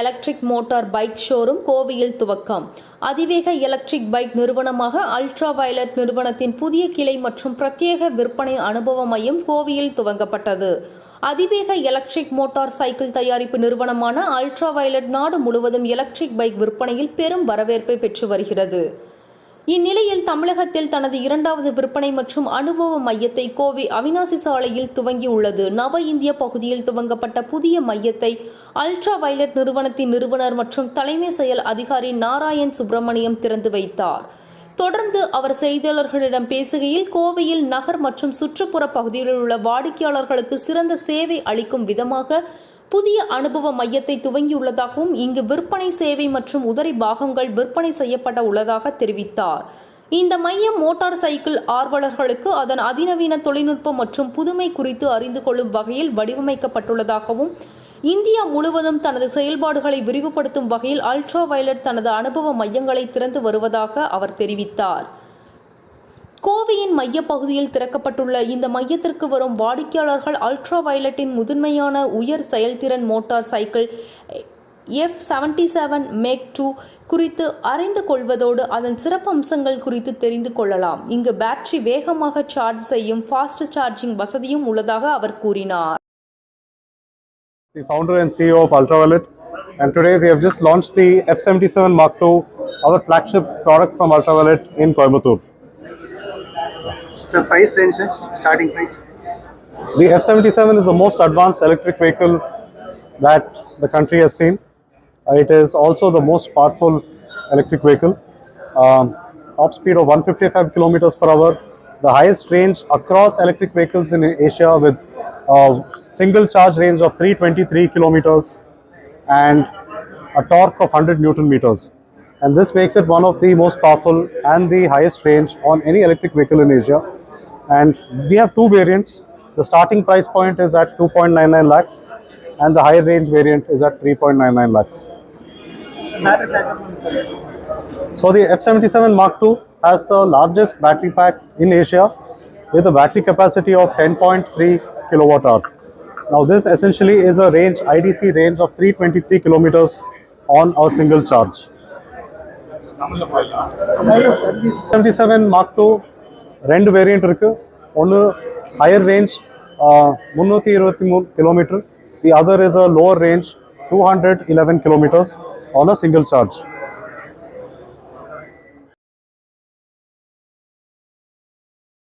Electric motor bike showroom கோவையில் துவக்கம். அதிவேக எலக்ட்ரிக் பைக் நிறுவனமாக அல்ட்ரா வயலட் நிறுவனத்தின் புதிய கிளை மற்றும் பிரத்யேக விற்பனை அனுபவ மையம் கோவையில் துவங்கப்பட்டது. அதிவேக எலக்ட்ரிக் மோட்டார் சைக்கிள் தயாரிப்பு நிறுவனமான அல்ட்ரா வயலட் நாடு முழுவதும் எலக்ட்ரிக் பைக் விற்பனையில் பெரும் வரவேற்பை பெற்று வருகிறது. இந்நிலையில் தமிழகத்தில் தனது இரண்டாவது விற்பனை மற்றும் அனுபவ மையத்தை கோவை அவினாசி சாலையில் துவங்கியுள்ளது. நவ இந்திய பகுதியில் துவங்கப்பட்ட புதிய மையத்தை அல்ட்ரா வயலட் நிறுவனத்தின் நிறுவனர் மற்றும் தலைமை செயல் அதிகாரி நாராயண் சுப்பிரமணியம் திறந்து வைத்தார். தொடர்ந்து அவர் செய்தியாளர்களிடம் பேசுகையில் கோவையில் நகர் மற்றும் சுற்றுப்புற பகுதிகளில் உள்ள வாடிக்கையாளர்களுக்கு சிறந்த சேவை அளிக்கும் விதமாக புதிய அனுபவ மையத்தை துவங்கியுள்ளதாகவும் இங்கு விற்பனை சேவை மற்றும் உதரி பாகங்கள் விற்பனை செய்யப்பட உள்ளதாக தெரிவித்தார். இந்த மையம் மோட்டார் சைக்கிள் ஆர்வலர்களுக்கு அதன் அதிநவீன தொழில்நுட்பம் மற்றும் புதுமை குறித்து அறிந்து கொள்ளும் வகையில் வடிவமைக்கப்பட்டுள்ளதாகவும் இந்தியா முழுவதும் தனது செயல்பாடுகளை விரிவுபடுத்தும் வகையில் அல்ட்ரா வயலட் தனது அனுபவ மையங்களை திறந்து வருவதாக அவர் தெரிவித்தார். கோவையின் மையப்பகுதியில் திறக்கப்பட்டுள்ள இந்த மையத்திற்கு வரும் வாடிக்கையாளர்கள் அல்ட்ரா வயலட்டின் முதன்மையான உயர் செயல்திறன் motorcycle F seventy seven Mach two குறித்து அறிந்து கொள்வதோடு அதன் சிறப்பம்சங்கள் குறித்து தெரிந்து கொள்ளலாம். இங்கு பேட்டரி வேகமாக சார்ஜ் செய்யும் ஃபாஸ்ட் சார்ஜிங் வசதியும் உள்ளதாக அவர் கூறினார். The founder and CEO of Ultraviolet. And today we have just launched the F77 Mark II, our flagship product from Ultraviolet in Coimbatore. So price range, starting price. The F77 is the most advanced electric vehicle that the country has seen. Uh, It is also the most powerful electric vehicle. Um, top speed of 155 kilometers per hour, the highest range across electric vehicles in Asia with a single charge range of 323 kilometers and a torque of 100 newton meters. And this makes it one of the most powerful and the highest range on any electric vehicle in Asia. And we have two variants. The starting price point is at 2.99 lakhs, and the higher range variant is at 3.99 lakhs. Battery backup and service. So the F77 Mark II has the largest battery pack in Asia with a battery capacity of 10.3 kilowatt hour. Now this essentially is a range IDC range of 323 kilometers on a single charge. Amount of service. 77 Mark II ரெண்டு variant இருக்கு ஒன்று higher range முந்நூற்றி இருபத்தி மூணு kilometre the other is a lower range two hundred eleven kilometres on a single charge